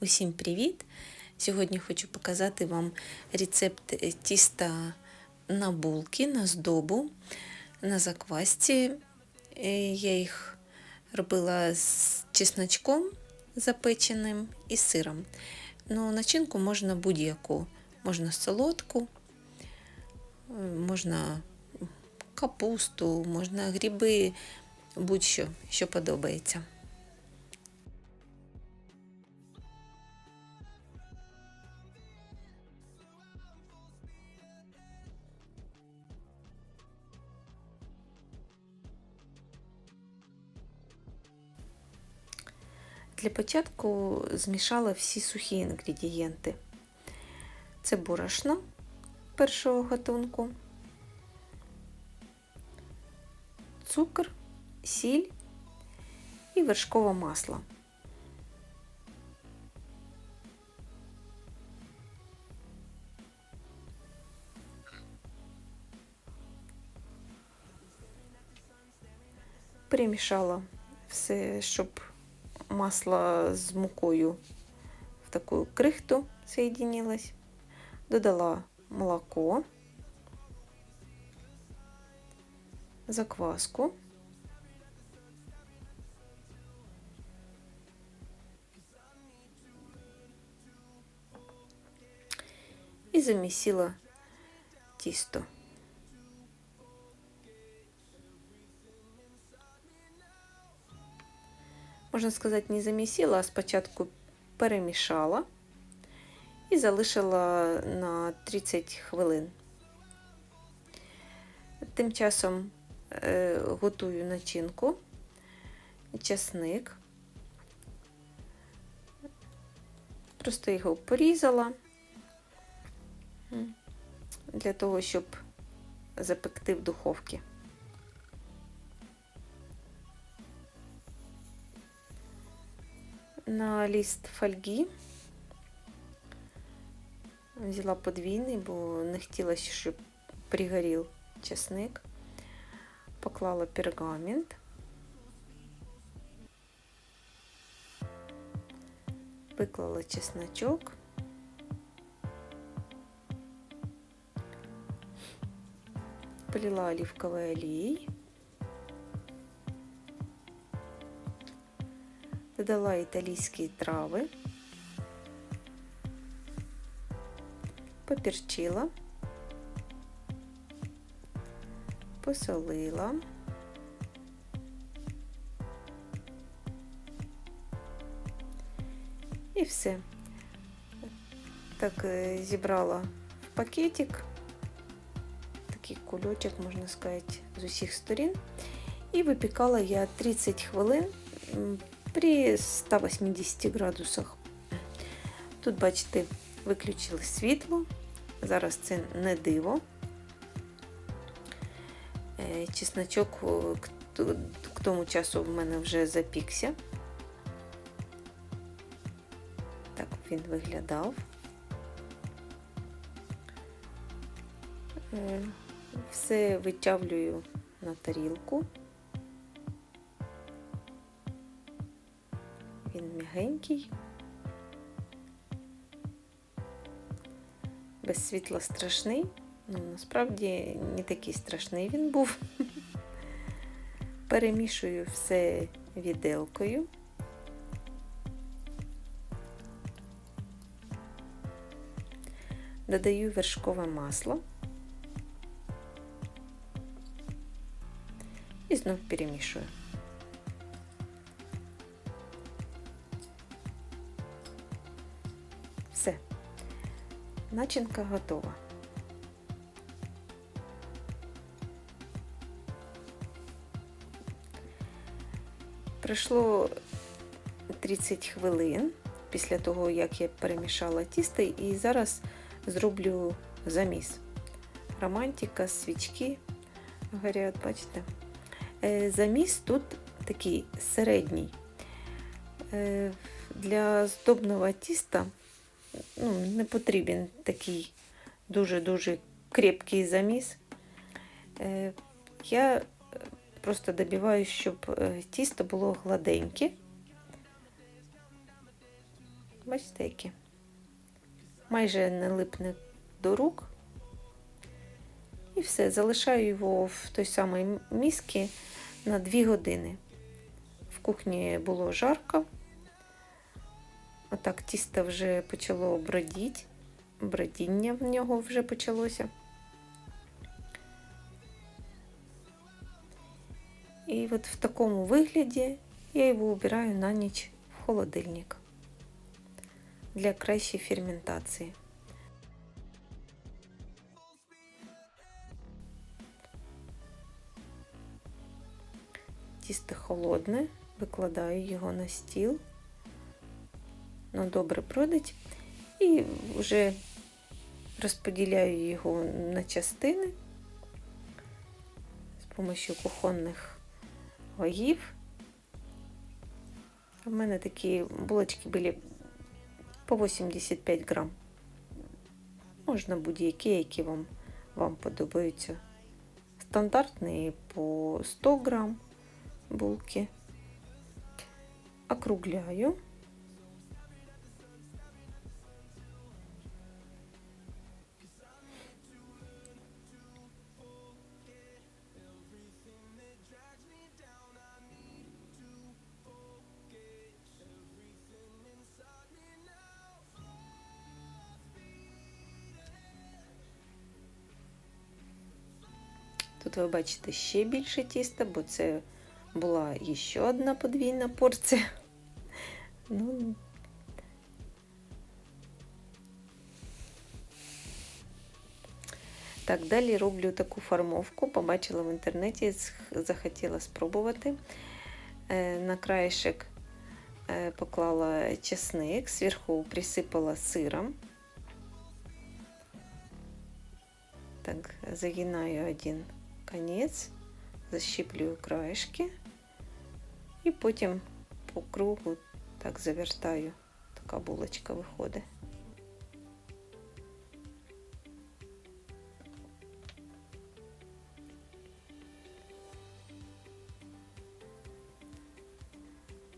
Усім привіт! Сьогодні хочу показати вам рецепт е, тіста на булки, на здобу, на заквасці. Е, Я їх робила з чесночком запеченим і сиром. Ну, начинку можна будь-яку. Можна солодку, е, можна капусту, можна гриби, будь-що, що подобається. Для початку змішала всі сухі інгредієнти. Це борошно першого гатунку, цукор, сіль і вершкове масло. Перемішала все, щоб масло з мукою в таку крихту соединилось. Додала молоко, закваску. І замісила тісто. Можна сказати, не замісила, а спочатку перемішала і залишила на 30 хвилин. Тим часом е, готую начинку, часник. Просто його порізала для того, щоб запекти в духовці. Лист фольги. Взяла подвійний, бо не хотілося, щоб пригорів чесник. Поклала пергамент. Виклала чесночок. Полила оливковой олеей. додала італійські трави, поперчила, посолила. І все. Так е, зібрала в пакетик, такий кульочок, можна сказати, з усіх сторін. І випікала я 30 хвилин при 180 градусах. Тут, бачите, виключили світло. Зараз це не диво. Е, чесночок к тому часу в мене вже запікся. Так він виглядав. Е, все витягую на тарілку. М'ягенький, без світла страшний, ну насправді не такий страшний він був. Перемішую все віделкою. Додаю вершкове масло і знов перемішую. Начинка готова. Пройшло 30 хвилин після того, як я перемішала тісто, і зараз зроблю заміс. Романтика, свічки горять, бачите? Е, заміс тут такий середній. Е, для здобного тіста ну, не потрібен такий дуже-дуже крепкий заміс. Е, я просто добиваюся, щоб е, тісто було гладеньке. Бачите, які? Майже не липне до рук. І все, залишаю його в той самій місці на 2 години. В кухні було жарко. Отак тісто вже почало бродіти. Бродіння в нього вже почалося. І от в такому вигляді я його убираю на ніч в холодильник для кращої ферментації. Тісто холодне, викладаю його на стіл, ну добре бродить, і вже розподіляю його на частини з допомогою кухонних вагів. У мене такі булочки були по 85 грам. Можна будь-які, які вам, вам подобаються. Стандартні по 100 грам булки. Округляю. Тут ви бачите ще більше тіста, бо це була ще одна подвійна порція. Ну, Так, далі роблю таку формовку, побачила в інтернеті, захотіла спробувати. Е, На краєшек е, поклала чесник, зверху присипала сиром. Так, загинаю один конець, защіплюю краєшки і потім по кругу так завертаю. Така булочка виходить.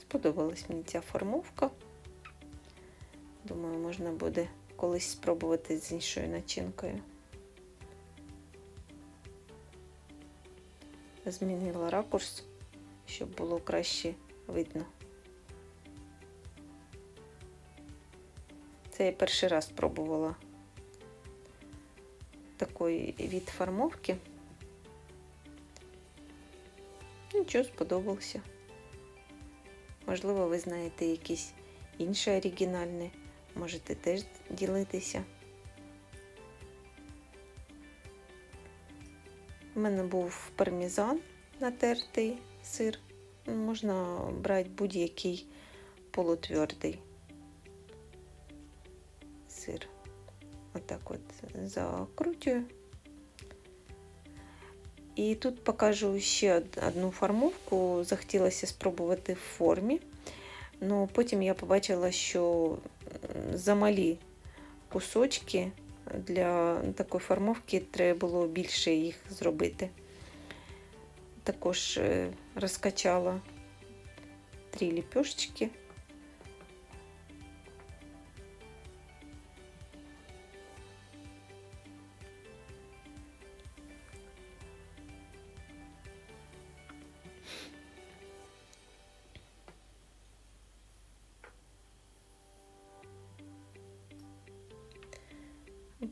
Сподобалась мені ця формовка. Думаю, можна буде колись спробувати з іншою начинкою. Змінила ракурс, щоб було краще видно. Це я перший раз пробувала такий від формовки. Нічого сподобалося. Можливо, ви знаєте якісь інші оригінальні, можете теж ділитися. У мене був пармезан натертий сир. Можна брати будь-який полутвердий сир. Отак от закрутюю. І тут покажу ще одну формовку. Захотілося спробувати в формі. Ну, потім я побачила, що замалі кусочки для такої формовки треба було більше їх зробити. Також розкачала три ліпешечки.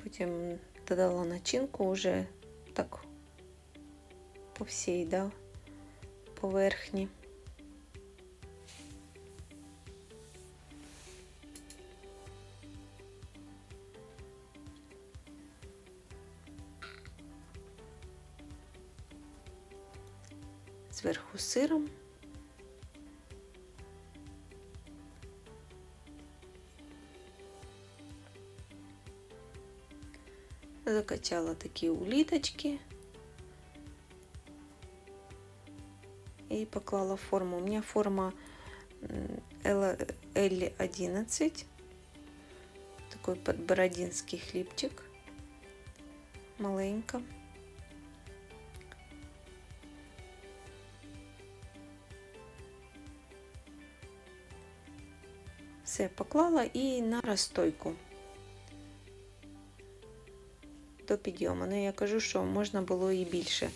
Потім додала начинку вже так по всій да, поверхні. Зверху сиром. закачала такі уліточки і поклала форму. У мене форма L11, такой подбородинский хлібчик, маленька. Все поклала і на розстойку До підйому. Ну, я кажу, що можна було і більше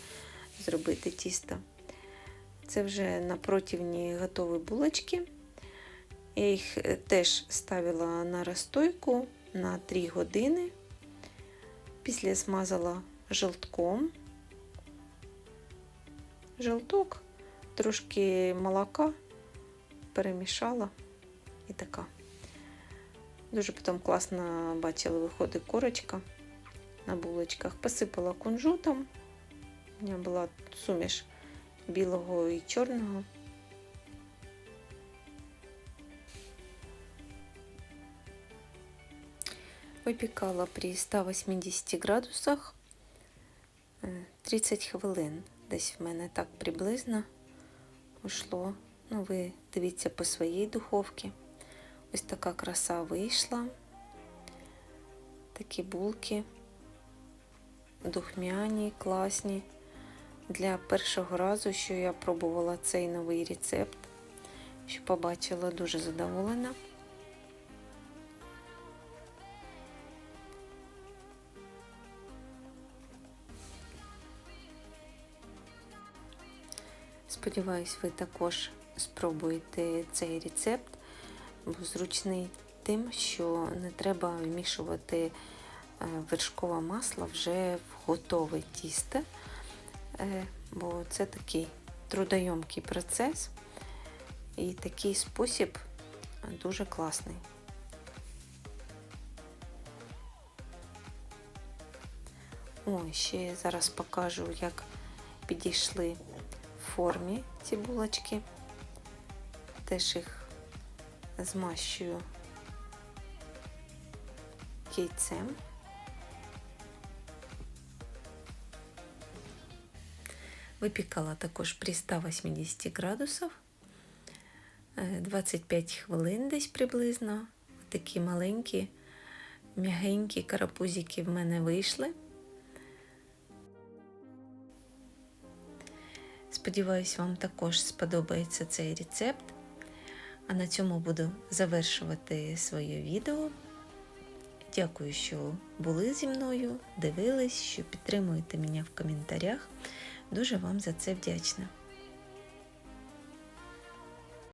зробити тісто. Це вже на противні готові булочки. Я їх е, теж ставила на розстойку на 3 години. Після змазала желтком. Желток, трошки молока перемішала і така. Дуже потім класно бачила, виходить корочка на булочках. Посипала кунжутом. У мене була суміш білого і чорного. Випікала при 180 градусах е, 30 хвилин. Десь в мене так приблизно ушло. Ну, ви дивіться по своїй духовці. Ось така краса вийшла. Такі булки духмяні, класні. Для першого разу, що я пробувала цей новий рецепт, що побачила, дуже задоволена. Сподіваюсь, ви також спробуєте цей рецепт, бо зручний тим, що не треба вмішувати вершкове масло вже готове тісто, е, бо це такий трудойомкий процес і такий спосіб дуже класний. О, ще зараз покажу, як підійшли в формі ці булочки. Теж їх змащую яйцем. Випікала також при 180 градусах 25 хвилин десь приблизно. Такі маленькі, м'ягенькі карапузики в мене вийшли. Сподіваюсь, вам також сподобається цей рецепт. А на цьому буду завершувати своє відео. Дякую, що були зі мною, дивились, що підтримуєте мене в коментарях. Дуже вам за це вдячна.